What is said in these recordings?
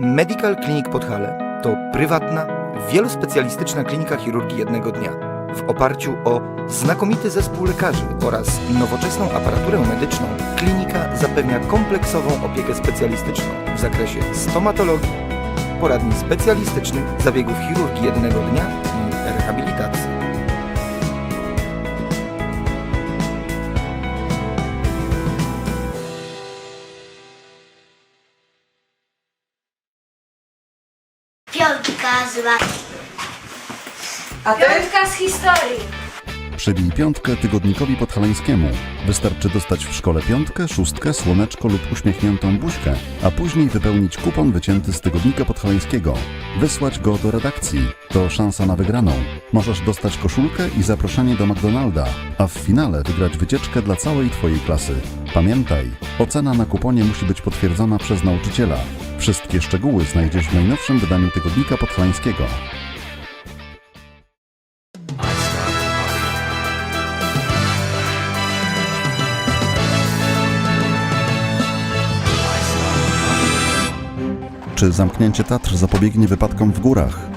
Medical Clinic Podhale to prywatna, wielospecjalistyczna klinika chirurgii jednego dnia w oparciu o znakomity zespół lekarzy oraz nowoczesną aparaturę medyczną. Klinika zapewnia kompleksową opiekę specjalistyczną w zakresie stomatologii, poradni specjalistycznych, zabiegów chirurgii jednego dnia i rehabilitacji. Zła. A ty? Piątka z historii. Przybij piątkę tygodnikowi podhalańskiemu. Wystarczy dostać w szkole piątkę, szóstkę, słoneczko lub uśmiechniętą buźkę, a później wypełnić kupon wycięty z tygodnika podhalańskiego. Wysłać go do redakcji. To szansa na wygraną. Możesz dostać koszulkę i zaproszenie do McDonalda, a w finale wygrać wycieczkę dla całej Twojej klasy. Pamiętaj, ocena na kuponie musi być potwierdzona przez nauczyciela. Wszystkie szczegóły znajdziesz w najnowszym wydaniu tygodnika podhalańskiego. Czy zamknięcie Tatr zapobiegnie wypadkom w górach?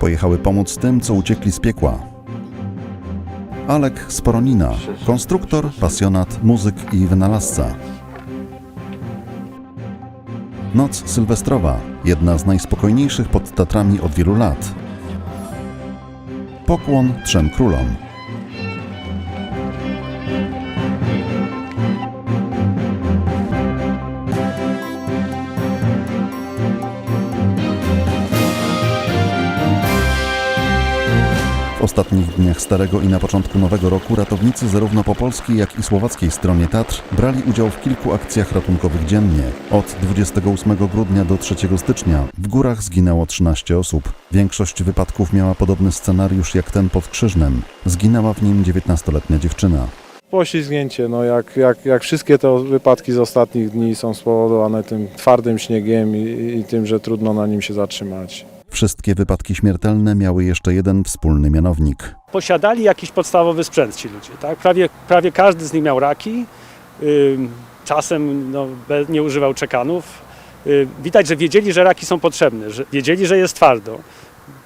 Pojechały pomóc tym, co uciekli z piekła. Alek z Poronina, konstruktor, pasjonat, muzyk i wynalazca. Noc sylwestrowa, jedna z najspokojniejszych pod Tatrami od wielu lat. Pokłon trzem królom. Ostatnich dniach Starego i na początku Nowego Roku ratownicy zarówno po polskiej, jak i słowackiej stronie Tatr brali udział w kilku akcjach ratunkowych dziennie. Od 28 grudnia do 3 stycznia w górach zginęło 13 osób. Większość wypadków miała podobny scenariusz jak ten pod Krzyżnem. Zginęła w nim 19-letnia dziewczyna. Poślizgnięcie, no jak, jak, jak wszystkie te wypadki z ostatnich dni są spowodowane tym twardym śniegiem i, i tym, że trudno na nim się zatrzymać. Wszystkie wypadki śmiertelne miały jeszcze jeden wspólny mianownik. posiadali jakiś podstawowy sprzęt ci ludzie. Tak? Prawie, prawie każdy z nich miał raki, czasem no, nie używał czekanów. Widać, że wiedzieli, że raki są potrzebne, że wiedzieli, że jest twardo.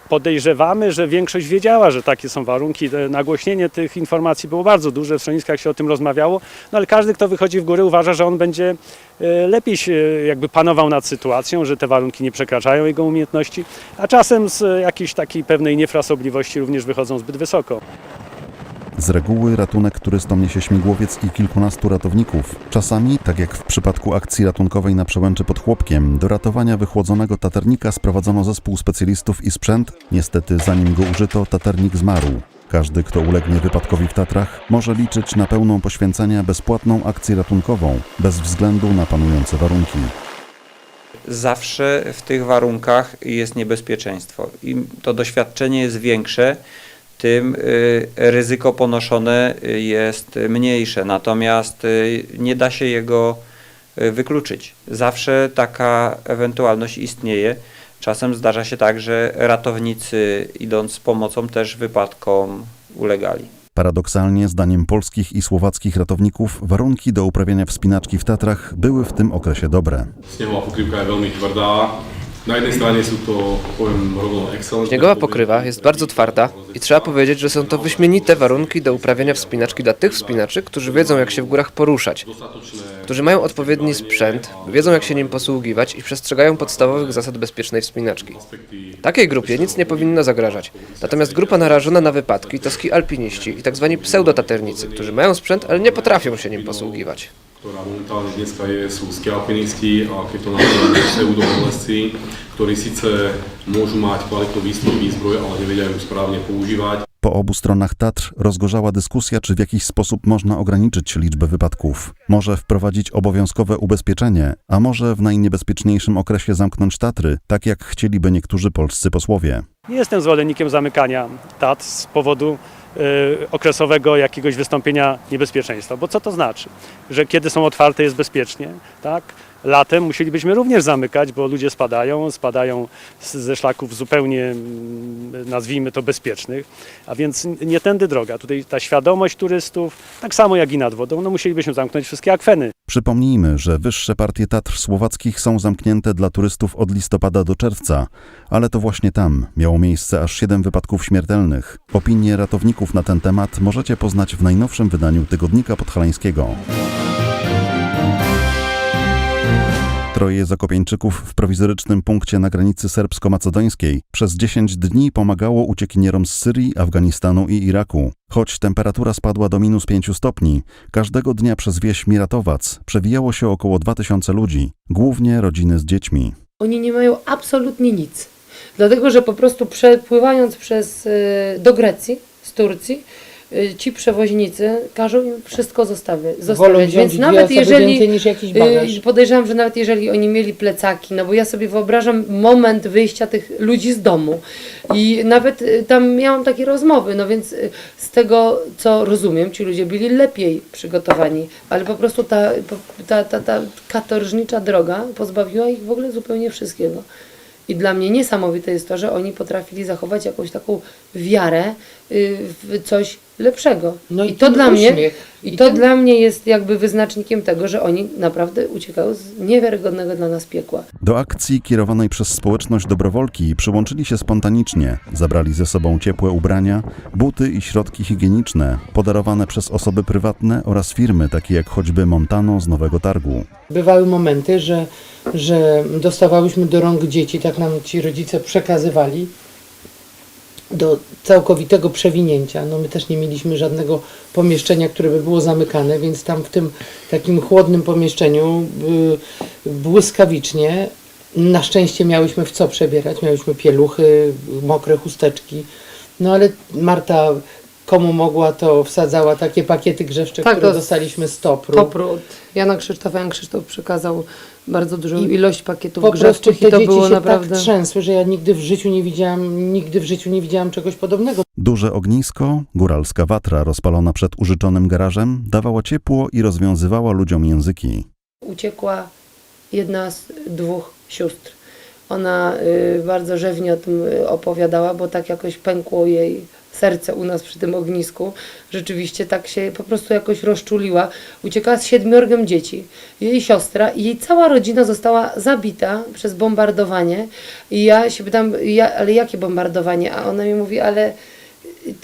Podejrzewamy, że większość wiedziała, że takie są warunki. Te Nagłośnienie tych informacji było bardzo duże, w schroniskach się o tym rozmawiało, no ale każdy, kto wychodzi w góry, uważa, że on będzie e, lepiej się jakby panował nad sytuacją, że te warunki nie przekraczają jego umiejętności, a czasem z e, jakiejś takiej pewnej niefrasobliwości również wychodzą zbyt wysoko. Z reguły ratunek turystom niesie śmigłowiec i kilkunastu ratowników. Czasami, tak jak w przypadku akcji ratunkowej na przełęczy pod Chłopkiem, do ratowania wychłodzonego taternika sprowadzono zespół specjalistów i sprzęt. Niestety, zanim go użyto, taternik zmarł. Każdy, kto ulegnie wypadkowi w Tatrach, może liczyć na pełną poświęcenia bezpłatną akcję ratunkową, bez względu na panujące warunki. zawsze w tych warunkach jest niebezpieczeństwo. Im to doświadczenie jest większe, tym y, ryzyko ponoszone y, jest mniejsze, natomiast y, nie da się jego wykluczyć. Zawsze taka ewentualność istnieje. Czasem zdarza się tak, że ratownicy idąc z pomocą też wypadkom ulegali. Paradoksalnie, zdaniem polskich i słowackich ratowników, warunki do uprawiania wspinaczki w Tatrach były w tym okresie dobre. Snehová pokrývka je veľmi tvrdá. Na jednej strane sú to, poviem rovno, excelentné Śniegowa pokrywa jest bardzo twarda i trzeba powiedzieć, że są to wyśmienite warunki do uprawiania wspinaczki dla tych wspinaczy, którzy wiedzą jak się w górach poruszać, którzy mają odpowiedni sprzęt, wiedzą jak się nim posługiwać i przestrzegają podstawowych zasad bezpiecznej wspinaczki. Takiej grupie nic nie powinno zagrażać. Natomiast grupa narażona na wypadki to ski alpiniści i tak zwani pseudotaternicy, którzy mają sprzęt, ale nie potrafią się nim posługiwać. Ktorá momentálne dneska je, sú ski alpinisti a keď to nazývame pseudopolesci, ktorí síce môžu mať kvalitnú výstroj, výzbroj, ale nevedia ju správne používať. Po obu stronach Tatr rozgorzała dyskusja, czy w jakiś sposób można ograniczyć liczbę wypadków. Może wprowadzić obowiązkowe ubezpieczenie, a może w najniebezpieczniejszym okresie zamknąć Tatry, tak jak chcieliby niektórzy polscy posłowie. Nie jestem zwolennikiem zamykania tat z powodu okresowego jakiegoś wystąpienia niebezpieczeństwa. Bo co to znaczy? Że kiedy są otwarte jest bezpiecznie, tak? Latem musielibyśmy również zamykać, bo ludzie spadają, spadają ze szlaków zupełnie, mm, nazwijmy to, bezpiecznych, a więc nie tędy droga. Tutaj ta świadomość turystów, tak samo jak i nad wodą, no musielibyśmy zamknąć wszystkie akweny. Przypomnijmy, że wyższe partie Tatr Słowackich są zamknięte dla turystów od listopada do czerwca, ale to właśnie tam miało miejsce aż 7 wypadków śmiertelnych. Opinie ratowników na ten temat możecie poznać w najnowszym wydaniu Tygodnika Podhalańskiego. Troje Zakopieńczyków w prowizorycznym punkcie na granicy serbsko-macedońskiej przez 10 dni pomagało uciekinierom z Syrii, Afganistanu i Iraku. Choć temperatura spadła do minus 5 stopni, każdego dnia przez wieś Miratowac przewijało się około 2000 ludzi, głównie rodziny z dziećmi. Oni nie mają absolutnie nic. Dlatego, że po prostu przepływając przez, y, do Grecji z Turcji, y, ci przewoźnicy każą im wszystko zostawiać. Wolą zostawiać. wziąć Więc dwie nawet osoby jeżeli więcej niż jakiś bagaż. y, podejrzewam, że nawet jeżeli oni mieli plecaki, no bo ja sobie wyobrażam moment wyjścia tych ludzi z domu i nawet y, tam miałam takie rozmowy, no więc y, z tego co rozumiem, ci ludzie byli lepiej przygotowani, ale po prostu ta, po- ta, ta, ta katorżnicza droga pozbawiła ich w ogóle zupełnie wszystkiego. I dla mnie niesamowite jest to, że oni potrafili zachować jakąś taką wiarę y, w coś lepszego. No i I to dla mnie uśmiech. i I to ten- dla mnie jest jakby wyznacznikiem tego, że oni naprawdę uciekają z niewiarygodnego dla nas piekła. Do akcji kierowanej przez społeczność dobrowolki przyłączyli się spontanicznie. Zabrali ze sobą ciepłe ubrania, buty i środki higieniczne, podarowane przez osoby prywatne oraz firmy takie jak choćby Montano z Nowego Targu. Bywały momenty, że, że dostawałyśmy do rąk dzieci, tak nam ci rodzice przekazywali, do całkowitego przewinięcia. No my też nie mieliśmy żadnego pomieszczenia, które by było zamykane, więc tam w tym takim chłodnym pomieszczeniu y, błyskawicznie na szczęście miałyśmy w co przebierać. Miałyśmy pieluchy, mokre chusteczki. No ale Marta komu mogła, to wsadzała takie pakiety grzewcze, Tak, które to dostaliśmy z Topru. Topru. Jana Krzysztofa, Jan Krzysztof przekazał bardzo dużą I ilość pakietów Po grzewczych te i to dzieci było się naprawdę... tak trzęsły, że ja nigdy w życiu nie widziałam, nigdy w życiu nie widziałam czegoś podobnego. Duże ognisko, góralska watra rozpalona przed użyczonym garażem dawała ciepło i rozwiązywała ludziom języki. uciekła jedna z dwóch sióstr. Ona y, bardzo rzewnie o tym y, opowiadała, bo tak jakoś pękło jej serce u nas przy tym ognisku. Rzeczywiście tak się po prostu jakoś rozczuliła. Uciekała z siedmiorgiem dzieci. Jej siostra i jej cała rodzina została zabita przez bombardowanie. I ja się pytam, ja, ale jakie bombardowanie? A ona mi mówi, ale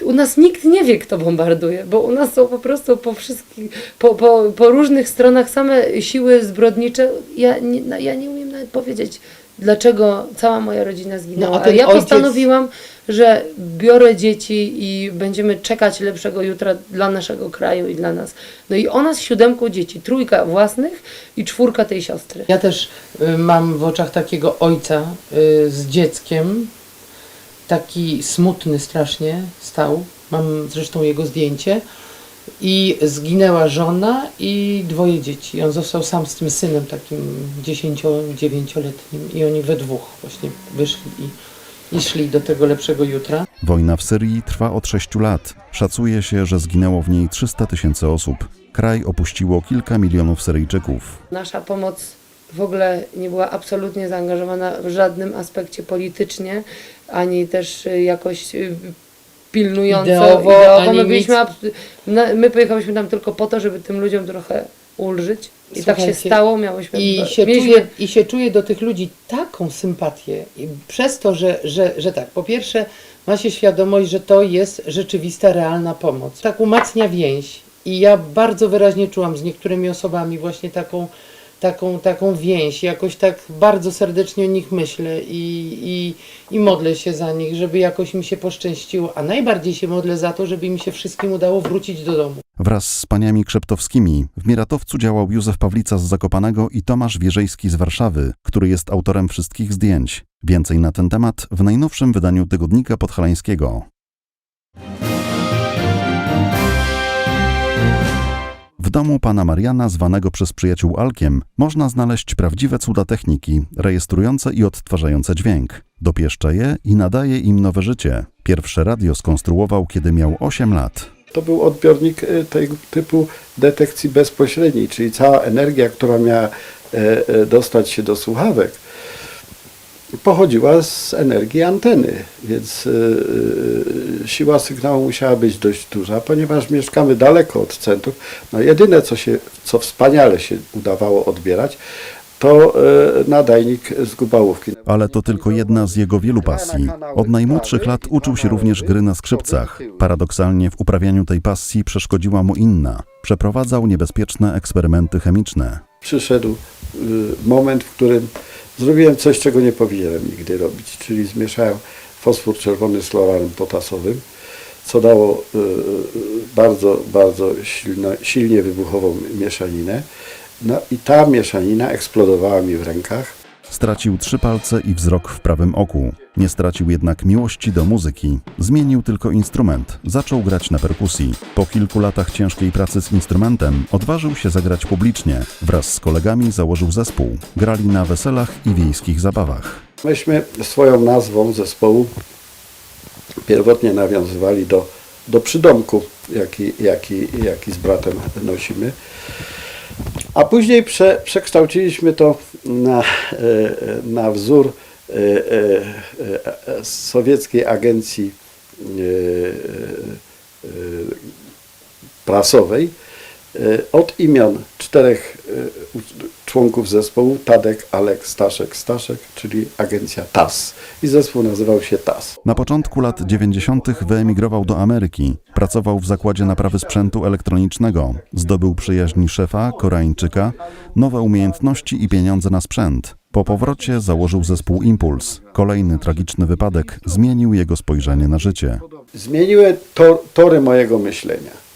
u nas nikt nie wie, kto bombarduje, bo u nas są po prostu po wszystkich, po, po, po różnych stronach same siły zbrodnicze. Ja ja nie umiem nawet powiedzieć, dlaczego cała moja rodzina zginęła. No, a ja ojciec- postanowiłam, że biorę dzieci i będziemy czekać lepszego jutra dla naszego kraju i dla nas. No i ona z siódemką dzieci, trójka własnych i czwórka tej siostry. Ja też y, mam w oczach takiego ojca y, z dzieckiem, taki smutny strasznie stał, mam zresztą jego zdjęcie i zginęła żona i dwoje dzieci. I on został sam z tym synem takim 10-9-letnim i oni we dwóch właśnie wyszli i, i szli do tego lepszego jutra. Wojna w Syrii trwa od 6 lat. Szacuje się, że zginęło w niej 300 tysięcy osób. Kraj opuściło kilka milionów Syryjczyków. Nasza pomoc w ogóle nie była absolutnie zaangażowana w żadnym aspekcie politycznie, ani też jakoś y, pilnująco. Ideowo, ani my, byliśmy, na- my pojechałyśmy tam tylko po to, żeby tym ludziom trochę ulżyć. I tak się Słuchajcie, stało, miałyśmy... I się, mieliśmy czuje, I się czuje do tych ludzi taką sympatię. I przez to, że, że, że tak, po pierwsze ma się świadomość, że to jest rzeczywista, realna pomoc. Tak umacnia więź. I ja bardzo wyraźnie czułam z niektórymi osobami właśnie taką, taką, taką więź. Jakoś tak bardzo serdecznie o nich myślę i, i, i modlę się za nich, żeby jakoś mi się poszczęściło. A najbardziej się modlę za to, żeby mi się wszystkim udało wrócić do domu. Wraz z paniami Krzeptowskimi w Miratowcu działał Józef Pawlica z Zakopanego i Tomasz Wierzejski z Warszawy, który jest autorem wszystkich zdjęć. Więcej na ten temat w najnowszym wydaniu Tygodnika Podhalańskiego. W domu pana Mariana, zwanego przez przyjaciół Alkiem, można znaleźć prawdziwe cuda techniki, rejestrujące i odtwarzające dźwięk. Dopieszcza je i nadaje im nowe życie. Pierwsze radio skonstruował, kiedy miał 8 lat. To był odbiornik y, tego typu detekcji bezpośredniej, czyli cała energia, która miała e, e, dostać się do słuchawek, pochodziła z energii anteny, więc e, e, siła sygnału musiała być dość duża, ponieważ mieszkamy daleko od centrum. No jedyne, co, się, co wspaniale się udawało odbierać, to e, nadajnik z Gubałówki. Ale to tylko jedna z jego wielu pasji. Od najmłodszych lat uczył się również gry na skrzypcach. Paradoksalnie w uprawianiu tej pasji przeszkodziła mu inna. Przeprowadzał niebezpieczne eksperymenty chemiczne. Przyszedł y, moment, w którym zrobiłem coś, czego nie powinienem nigdy robić, czyli zmieszałem fosfor czerwony z potasowym, co dało y, bardzo, bardzo silno, silnie wybuchową mieszaninę. No i ta mieszanina eksplodowała mi w rękach. Stracił trzy palce i wzrok w prawym oku. Nie stracił jednak miłości do muzyki. Zmienił tylko instrument. Zaczął grać na perkusji. Po kilku latach ciężkiej pracy z instrumentem odważył się zagrać publicznie. Wraz z kolegami założył zespół. Grali na weselach i wiejskich zabawach. Myśmy swoją nazwą zespołu pierwotnie nawiązywali do, do przydomku, jaki, jaki, jaki z bratem nosimy. A później prze, przekształciliśmy to na, e, na wzór e, e, e, sowieckiej agencji e, e, prasowej. e, od imion czterech e, członków zespołu Tadek, Alek, Staszek, Staszek, czyli agencja TAS. I zespół nazywał się TAS. Na początku lat 90. wyemigrował do Ameryki. Pracował w zakładzie naprawy sprzętu elektronicznego. Zdobył przyjaźń szefa, Koreańczyka, nowe umiejętności i pieniądze na sprzęt. Po powrocie założył zespół Impuls. Kolejny tragiczny wypadek zmienił jego spojrzenie na życie. Zmieniły tor, tory mojego myślenia.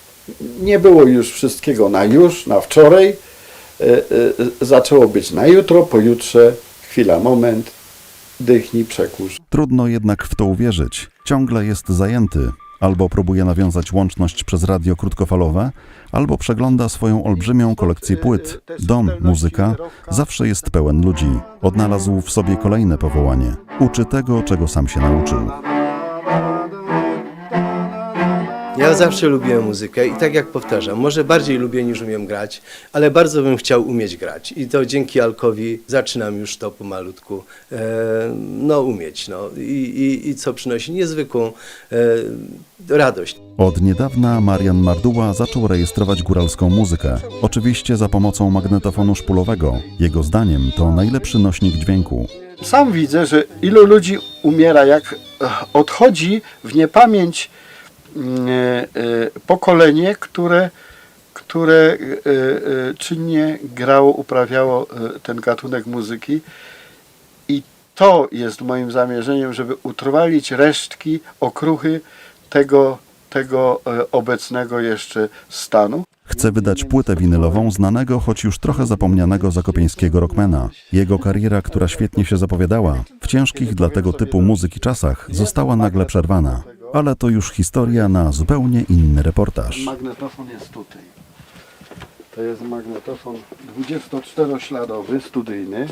Nie było już wszystkiego na już, na wczoraj. E, e, zaczęło być na jutro, pojutrze, chwila, moment, dychnij, przekurz. Trudno jednak w to uwierzyć. Ciągle jest zajęty. Albo próbuje nawiązać łączność przez radio krótkofalowe, albo przegląda swoją olbrzymią kolekcję płyt. Dom, muzyka, zawsze jest pełen ludzi. Odnalazł w sobie kolejne powołanie. Uczy tego, czego sam się nauczył. Ja zawsze lubiłem muzykę i tak jak powtarzam, może bardziej lubię niż umiem grać, ale bardzo bym chciał umieć grać i to dzięki Alkowi zaczynam już to pomalutku e, no umieć, no I, i, i co przynosi niezwykłą e, radość. Od niedawna Marian Marduła zaczął rejestrować góralską muzykę. Oczywiście za pomocą magnetofonu szpulowego. Jego zdaniem to najlepszy nośnik dźwięku. Sam widzę, że ilu ludzi umiera, jak odchodzi w niepamięć pokolenie, które, które e, e, czynnie grało, uprawiało e, ten gatunek muzyki. I to jest moim zamierzeniem, żeby utrwalić resztki, okruchy tego, tego e, obecnego jeszcze stanu. Chce wydać płytę winylową znanego, choć już trochę zapomnianego zakopieńskiego rockmana. Jego kariera, która świetnie się zapowiadała, w ciężkich dla tego typu muzyki czasach została nagle przerwana. Ale to już historia na zupełnie inny reportaż. Magnetofon jest tutaj. To jest magnetofon 24-śladowy, studyjny.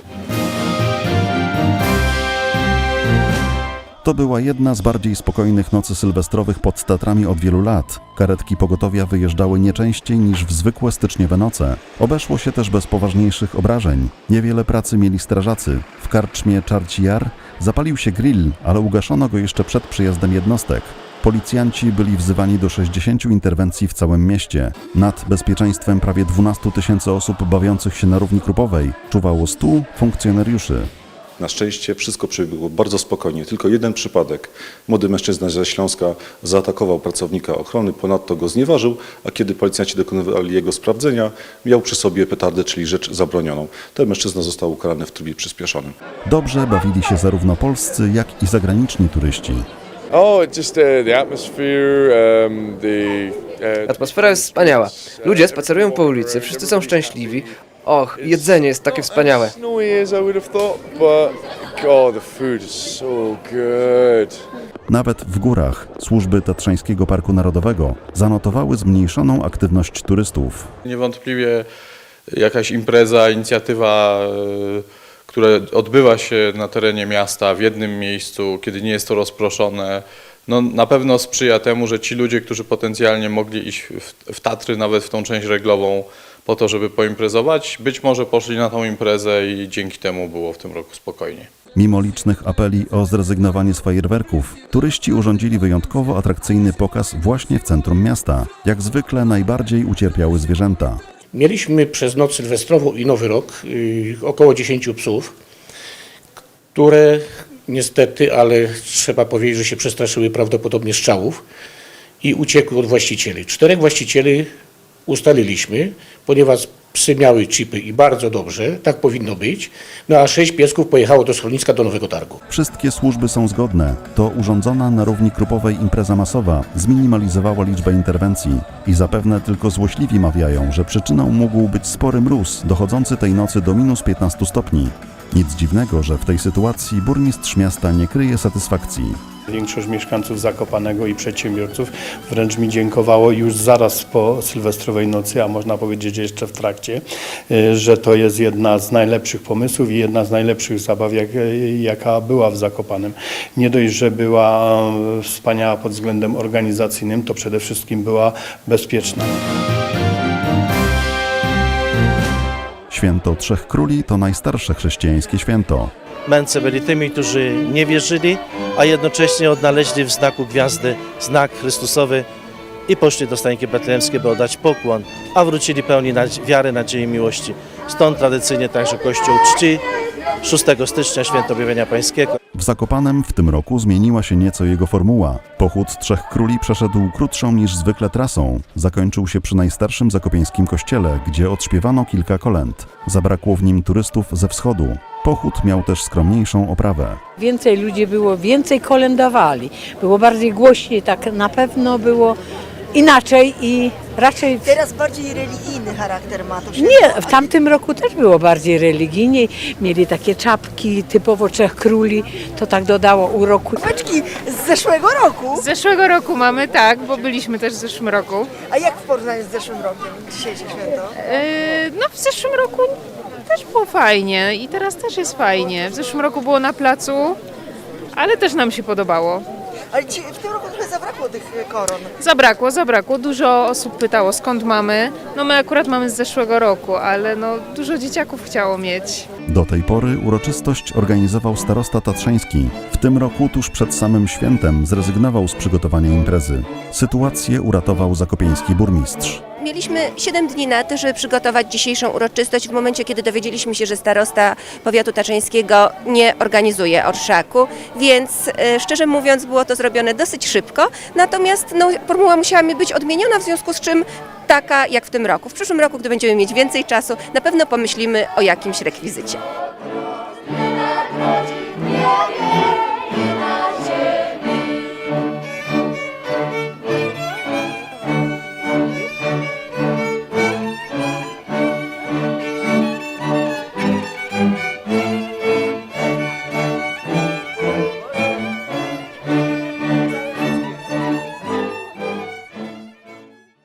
To była jedna z bardziej spokojnych nocy sylwestrowych pod Tatrami od wielu lat. Karetki pogotowia wyjeżdżały nie częściej niż w zwykłe styczniowe noce. Obeszło się też bez poważniejszych obrażeń. Niewiele pracy mieli strażacy. W karczmie Czarci Jar zapalił się grill, ale ugaszono go jeszcze przed przyjazdem jednostek. Policjanci byli wzywani do 60 interwencji w całym mieście. Nad bezpieczeństwem prawie 12 tysięcy osób bawiących się na równi krupowej czuwało 100 funkcjonariuszy. Na szczęście wszystko przebiegło bardzo spokojnie. Tylko jeden przypadek. Młody mężczyzna ze Śląska zaatakował pracownika ochrony, ponadto go znieważył, a kiedy policjanci dokonywali jego sprawdzenia, miał przy sobie petardę, czyli rzecz zabronioną. Ten mężczyzna został ukarany w trybie przyspieszonym. Dobrze bawili się zarówno polscy, jak i zagraniczni turyści. Oh, just uh, the atmosphere, um, the. Uh, Atmosfera jest wspaniała. Ludzie spacerują po ulicy, wszyscy są szczęśliwi. Och, jedzenie jest takie wspaniałe. Nawet w górach służby Tatrzańskiego Parku Narodowego zanotowały zmniejszoną aktywność turystów. Niewątpliwie jakaś impreza, inicjatywa, e, która odbywa się na terenie miasta w jednym miejscu, kiedy nie jest to rozproszone, no na pewno sprzyja temu, że ci ludzie, którzy potencjalnie mogli iść w, w Tatry, nawet w tą część żeglową, po to, żeby poimprezować. Być może poszli na tą imprezę i dzięki temu było w tym roku spokojnie. Mimo licznych apeli o zrezygnowanie z fajerwerków, turyści urządzili wyjątkowo atrakcyjny pokaz właśnie w centrum miasta. Jak zwykle najbardziej ucierpiały zwierzęta. Mieliśmy przez noc sylwestrową i Nowy Rok y, około 10 psów, które niestety, ale trzeba powiedzieć, że się przestraszyły prawdopodobnie strzałów i uciekły od właścicieli. Czterech właścicieli ustaliliśmy, ponieważ psy miały chipy i bardzo dobrze, tak powinno być, no a sześć piesków pojechało do schroniska do Nowego Targu. Wszystkie służby są zgodne. To urządzona na równi grupowej impreza masowa zminimalizowała liczbę interwencji i zapewne tylko złośliwi mawiają, że przyczyną mógł być spory mróz dochodzący tej nocy do minus 15 stopni. Nic dziwnego, że w tej sytuacji burmistrz miasta nie kryje satysfakcji. Większość mieszkańców Zakopanego i przedsiębiorców wręcz mi dziękowało już zaraz po sylwestrowej nocy, a można powiedzieć jeszcze w trakcie, y, że to jest jedna z najlepszych pomysłów i jedna z najlepszych zabaw, jak, jaka była w Zakopanem. Nie dość, że była e, wspaniała pod względem organizacyjnym, to przede wszystkim była bezpieczna. Święto Trzech Króli to najstarsze chrześcijańskie święto. Mędrcy byli tymi, którzy nie wierzyli, a jednocześnie odnaleźli w znaku gwiazdy znak Chrystusowy i poszli do Stajenki Betlejemskiej, by oddać pokłon, a wrócili pełni wiary, nadziei i miłości. Stąd tradycyjnie także Kościół czci 6 stycznia Święto Objawienia Pańskiego. W Zakopanem w tym roku zmieniła się nieco jego formuła. Pochód Trzech Króli przeszedł krótszą niż zwykle trasą. Zakończył się przy najstarszym zakopieńskim kościele, gdzie odśpiewano kilka kolęd. Zabrakło w nim turystów ze wschodu. Pochód miał też skromniejszą oprawę. Więcej ludzi było, więcej kolędowali. Było bardziej głośniej, tak na pewno było inaczej i raczej... Teraz bardziej religijny charakter ma to Nie, w tamtym roku też było bardziej religijnie. Mieli takie czapki typowo Trzech Króli. To tak dodało uroku. Czapeczki z zeszłego roku. Z zeszłego roku mamy, tak, bo byliśmy też w zeszłym roku. A jak w porównaniu z zeszłym rokiem, dzisiejsze święto? Yy, no w zeszłym roku też było fajnie i teraz też jest fajnie. W zeszłym roku było na placu, ale też nam się podobało. Ale ci, w tym roku trochę zabrakło tych e, koron. Zabrakło, zabrakło. Dużo osób pytało skąd mamy. No my akurat mamy z zeszłego roku, ale no dużo dzieciaków chciało mieć. Do tej pory uroczystość organizował starosta tatrzański. W tym roku, tuż przed samym świętem, zrezygnował z przygotowania imprezy. Sytuację uratował zakopieński burmistrz. Mieliśmy 7 dni na to, żeby przygotować dzisiejszą uroczystość. W momencie, kiedy dowiedzieliśmy się, że starosta powiatu taczeńskiego nie organizuje orszaku, więc e, szczerze mówiąc było to zrobione dosyć szybko. Natomiast no, formuła musiała mi być odmieniona, w związku z czym taka jak w tym roku. W przyszłym roku, gdy będziemy mieć więcej czasu, na pewno pomyślimy o jakimś rekwizycie.